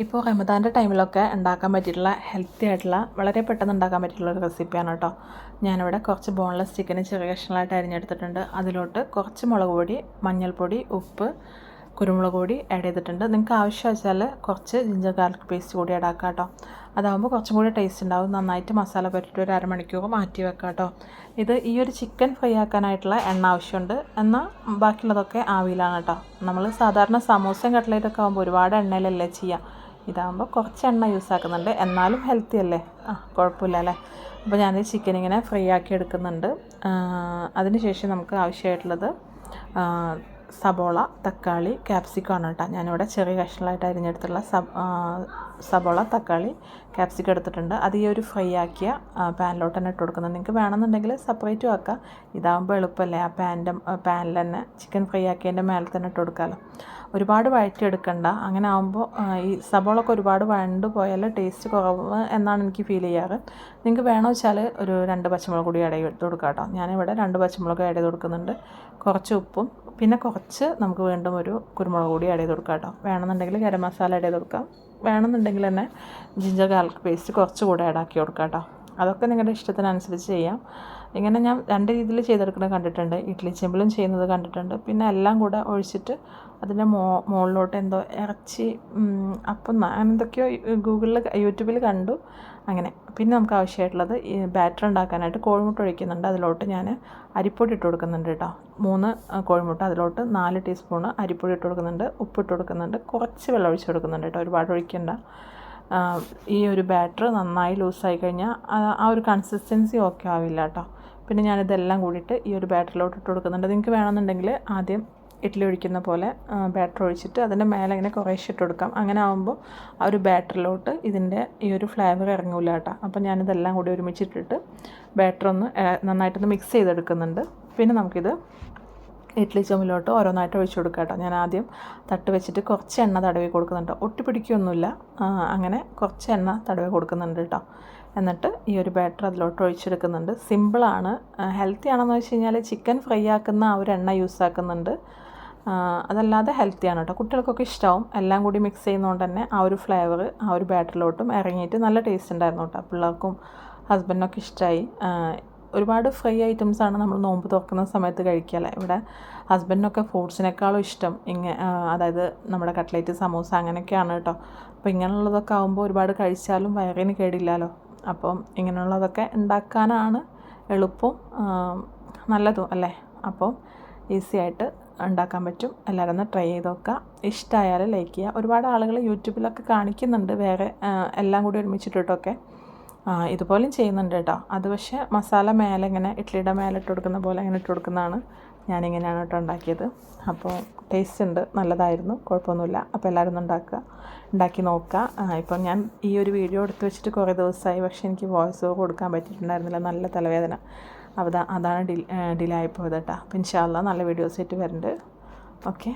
ഇപ്പോൾ റമദാന്റെ ടൈമിലൊക്കെ ഉണ്ടാക്കാൻ പറ്റിയിട്ടുള്ള ഹെൽത്തി ആയിട്ടുള്ള വളരെ പെട്ടെന്ന് ഉണ്ടാക്കാൻ പറ്റിയിട്ടുള്ള ഒരു റെസിപ്പിയാണ് കേട്ടോ. ഞാനിവിടെ കുറച്ച് ബോൺലെസ് ചിക്കന് ചെറിയ കഷ്ണങ്ങളായിട്ട് അരിഞ്ഞെടുത്തിട്ടുണ്ട്. അതിലോട്ട് കുറച്ച് മുളക് പൊടി മഞ്ഞൾപ്പൊടി ഉപ്പ് കുരുമുളക് പൊടി ആഡ് ചെയ്തിട്ടുണ്ട്. നിങ്ങൾക്ക് ആവശ്യം വെച്ചാൽ കുറച്ച് ജിഞ്ചർ ഗാർലിക് പേസ്റ്റ് കൂടി ആഡ് ആക്കാം കേട്ടോ. അതാകുമ്പോൾ കുറച്ചും കൂടി ടേസ്റ്റ് ഉണ്ടാവും. നന്നായിട്ട് മസാല പറ്റിയിട്ട് ഒരു അരമണിക്കൂർ മാറ്റി വെക്കാം കേട്ടോ. ഇത് ഈ ഒരു ചിക്കൻ ഫ്രൈ ആക്കാനായിട്ടുള്ള എണ്ണ ആവശ്യമുണ്ട്. എന്നാൽ ബാക്കിയുള്ളതൊക്കെ ആവിയിലാണ് കേട്ടോ. നമ്മൾ സാധാരണ സമൂസയും കട്ട്ലേറ്റൊക്കെ ആകുമ്പോൾ ഒരുപാട് എണ്ണയിലല്ലേ ചെയ്യുക ഇതാകുമ്പോൾ കുറച്ച് എണ്ണ യൂസ് ആക്കുന്നുണ്ട്. എന്നാലും ഹെൽത്തി അല്ലേ? ആ കുഴപ്പമില്ല അല്ലേ? അപ്പോൾ ഞാൻ ചിക്കൻ ഇങ്ങനെ ഫ്രൈ ആക്കി എടുക്കുന്നുണ്ട്. അതിനുശേഷം നമുക്ക് ആവശ്യമായിട്ടുള്ളത് സബോള തക്കാളി ക്യാപ്സിക്കം ആണ് കേട്ടോ ഞാനിവിടെ ചെറിയ കഷ്ണങ്ങളായിട്ട് അരിഞ്ഞെടുത്തുള്ള സബ് സബോള തക്കാളി ക്യാപ്സിക്കം എടുത്തിട്ടുണ്ട്. അത് ഈ ഒരു ഫ്രൈ ആക്കിയ പാനിലോട്ട് തന്നെ ഇട്ട് കൊടുക്കുന്നത്. നിങ്ങൾക്ക് വേണമെന്നുണ്ടെങ്കിൽ സെപ്പറേറ്റും ആക്കാം. ഇതാകുമ്പോൾ എളുപ്പമല്ലേ? ആ പാനിന്റെ പാനിൽ തന്നെ ചിക്കൻ ഫ്രൈ ആക്കിയതിന്റെ മേലെ തന്നെ ഇട്ട് കൊടുക്കാമല്ലോ ഒരുപാട് വഴറ്റിയെടുക്കണ്ട. അങ്ങനെ ആകുമ്പോൾ ഈ സബോളൊക്കെ ഒരുപാട് വഴണ്ട് പോയാൽ ടേസ്റ്റ് കുറവ് എന്നാണ് എനിക്ക് ഫീൽ ചെയ്യാറ്. നിങ്ങൾക്ക് വേണമെന്ന് വെച്ചാൽ ഒരു രണ്ട് പച്ചമുളക് കൂടി ഇടയിൽ ചെയ്ത് കൊടുക്കാം കേട്ടോ ഞാനിവിടെ രണ്ട് പച്ചമുളക് ഇടയിൽ കൊടുക്കുന്നുണ്ട്. കുറച്ച് ഉപ്പും പിന്നെ കുറച്ച് നമുക്ക് വീണ്ടും ഒരു കുരുമുളക് കൂടി ഇടയിൽ കൊടുക്കാം കേട്ടോ വേണമെന്നുണ്ടെങ്കിൽ ഗരം മസാല ഇടയിൽ കൊടുക്കാം. വേണമെന്നുണ്ടെങ്കിൽ തന്നെ ജിഞ്ചർ ഗാർലിക് പേസ്റ്റ് കുറച്ച് കൂടെ ഇടാക്കി കൊടുക്കാം കേട്ടോ അതൊക്കെ നിങ്ങളുടെ ഇഷ്ടത്തിനനുസരിച്ച് ചെയ്യാം. ഇങ്ങനെ ഞാൻ രണ്ട് രീതിയിൽ ചെയ്തെടുക്കുന്നത് കണ്ടിട്ടുണ്ട്. ഇഡ്ഡലി ചെമ്പിലും ചെയ്യുന്നത് കണ്ടിട്ടുണ്ട്. പിന്നെ എല്ലാം കൂടെ ഒഴിച്ചിട്ട് അതിന്റെ മോ മുകളിലോട്ട് എന്തോ ഇറച്ചി അപ്പം എന്തൊക്കെയോ ഗൂഗിളിൽ യൂട്യൂബിൽ കണ്ടു. അങ്ങനെ. പിന്നെ നമുക്ക് ആവശ്യമായിട്ടുള്ളത് ഈ ബാറ്റർ ഉണ്ടാക്കാനായിട്ട് കോഴിമുട്ട ഒഴിക്കുന്നുണ്ട്. അതിലോട്ട് ഞാൻ അരിപ്പൊടി ഇട്ട് കൊടുക്കുന്നുണ്ട് കേട്ടോ. മൂന്ന് കോഴിമുട്ട. അതിലോട്ട് നാല് ടീസ്പൂൺ അരിപ്പൊടി ഇട്ട് കൊടുക്കുന്നുണ്ട്. ഉപ്പ് ഇട്ട് കൊടുക്കുന്നുണ്ട്. കുറച്ച് വെള്ളം ഒഴിച്ച് കൊടുക്കുന്നുണ്ട് കേട്ടോ. ഒരുപാട് ഒഴിക്കണ്ട. ഈ ഒരു ബാറ്റർ നന്നായി ലൂസായി കഴിഞ്ഞാൽ ആ ഒരു കൺസിസ്റ്റൻസി ഓക്കെ ആവില്ല കേട്ടോ. പിന്നെ ഞാനിതെല്ലാം കൂടിയിട്ട് ഈ ഒരു ബാറ്ററിലോട്ട് ഇട്ട് കൊടുക്കുന്നുണ്ട്. നിങ്ങൾക്ക് വേണമെന്നുണ്ടെങ്കിൽ ആദ്യം ഇഡ്ഡലി ഒഴിക്കുന്ന പോലെ ബാറ്റർ ഒഴിച്ചിട്ട് അതിന്റെ മേലെ ഇങ്ങനെ കുറേശ്ശെ ഇട്ട് കൊടുക്കാം. അങ്ങനെ ആകുമ്പോൾ ആ ഒരു ബാറ്ററിലോട്ട് ഇതിന്റെ ഈ ഒരു ഫ്ലേവർ ഇറങ്ങില്ല കേട്ടോ. അപ്പോൾ ഞാനിതെല്ലാം കൂടി ഒരുമിച്ചിട്ടിട്ട് ബാറ്റർ ഒന്ന് നന്നായിട്ടൊന്ന് മിക്സ് ചെയ്തെടുക്കുന്നുണ്ട്. പിന്നെ നമുക്കിത് ഇഡ്ഡലി ചുമലോട്ട് ഓരോന്നായിട്ട് ഒഴിച്ചു കൊടുക്കുക കേട്ടോ. ഞാൻ ആദ്യം തട്ട് വെച്ചിട്ട് കുറച്ച് എണ്ണ തടവി കൊടുക്കുന്നുണ്ട്. ഒട്ടിപ്പിടിക്കൊന്നുമില്ല അങ്ങനെ കുറച്ച് എണ്ണ തടവി കൊടുക്കുന്നുണ്ട് കേട്ടോ. എന്നിട്ട് ഈ ഒരു ബാറ്റർ അതിലോട്ട് ഒഴിച്ചെടുക്കുന്നുണ്ട്. സിമ്പിളാണ് ഹെൽത്തി ആണെന്ന് വെച്ച് കഴിഞ്ഞാൽ ചിക്കൻ ഫ്രൈ ആക്കുന്ന ആ ഒരു എണ്ണ യൂസ് ആക്കുന്നുണ്ട്. അതല്ലാതെ ഹെൽത്തിയാണ് കേട്ടോ. കുട്ടികൾക്കൊക്കെ ഇഷ്ടമാവും എല്ലാം കൂടി മിക്സ് ചെയ്യുന്നതുകൊണ്ട് തന്നെ ആ ഒരു ഫ്ലേവർ ആ ഒരു ബാറ്ററിലോട്ടും ഇറങ്ങിയിട്ട് നല്ല ടേസ്റ്റ് ഉണ്ടായിരുന്നു കേട്ടോ. പിള്ളേർക്കും ഹസ്ബൻഡിനൊക്കെ ഇഷ്ടമായി ഒരുപാട് ഫ്രൈ ഐറ്റംസാണ് നമ്മൾ നോമ്പ് തുറക്കുന്ന സമയത്ത് കഴിക്കുക ഇവിടെ ഹസ്ബൻഡിനൊക്കെ ഫ്രൂട്ട്സിനേക്കാളും ഇഷ്ടം. ഇങ്ങനെ അതായത് നമ്മുടെ കട്ട്ലേറ്റ് സമൂസ അങ്ങനെയൊക്കെയാണ് കേട്ടോ അപ്പോൾ ഇങ്ങനെയുള്ളതൊക്കെ ആകുമ്പോൾ ഒരുപാട് കഴിച്ചാലും വയറിന് കേടില്ലല്ലോ. അപ്പം ഇങ്ങനെയുള്ളതൊക്കെ ഉണ്ടാക്കാനാണ് എളുപ്പം നല്ലതും അല്ലേ? അപ്പം ഈസി ആയിട്ട് ഉണ്ടാക്കാൻ പറ്റും. എല്ലാവരും ഒന്ന് ട്രൈ ചെയ്ത് നോക്കുക. ഇഷ്ടമായാൽ ലൈക്ക് ചെയ്യുക. ഒരുപാട് ആളുകൾ യൂട്യൂബിലൊക്കെ കാണിക്കുന്നുണ്ട് വേറെ എല്ലാം കൂടി ഒരുമിച്ചിട്ടിട്ടൊക്കെ. ഇതുപോലെയും ചെയ്യുന്നുണ്ട് കേട്ടോ. അത് പക്ഷേ മസാല മേലെ ഇങ്ങനെ ഇഡ്ഡലിയുടെ മേലെ ഇട്ട് കൊടുക്കുന്ന പോലെ അങ്ങനെ ഇട്ട് കൊടുക്കുന്നതാണ് ഞാനിങ്ങനെയാണ് കേട്ടോ ഉണ്ടാക്കിയത്. അപ്പോൾ ടേസ്റ്റ് ഉണ്ട് നല്ലതായിരുന്നു കുഴപ്പമൊന്നുമില്ല. അപ്പോൾ എല്ലാവരും ഉണ്ടാക്കുക ഉണ്ടാക്കി നോക്കുക. ഇപ്പം ഞാൻ ഈ ഒരു വീഡിയോ എടുത്തു വെച്ചിട്ട് കുറേ ദിവസമായി പക്ഷേ എനിക്ക് വോയിസ് ഓവർ കൊടുക്കാൻ പറ്റിയിട്ടുണ്ടായിരുന്നില്ല. നല്ല തലവേദന. അപ്പോൾ അതാണ് ഡിൽ ഡിലേ ആയിപ്പോയത് കേട്ടോ. അപ്പോൾ ഇൻഷാല്ല നല്ല വീഡിയോസ് ആയിട്ട് വരുന്നുണ്ട്. ഓക്കെ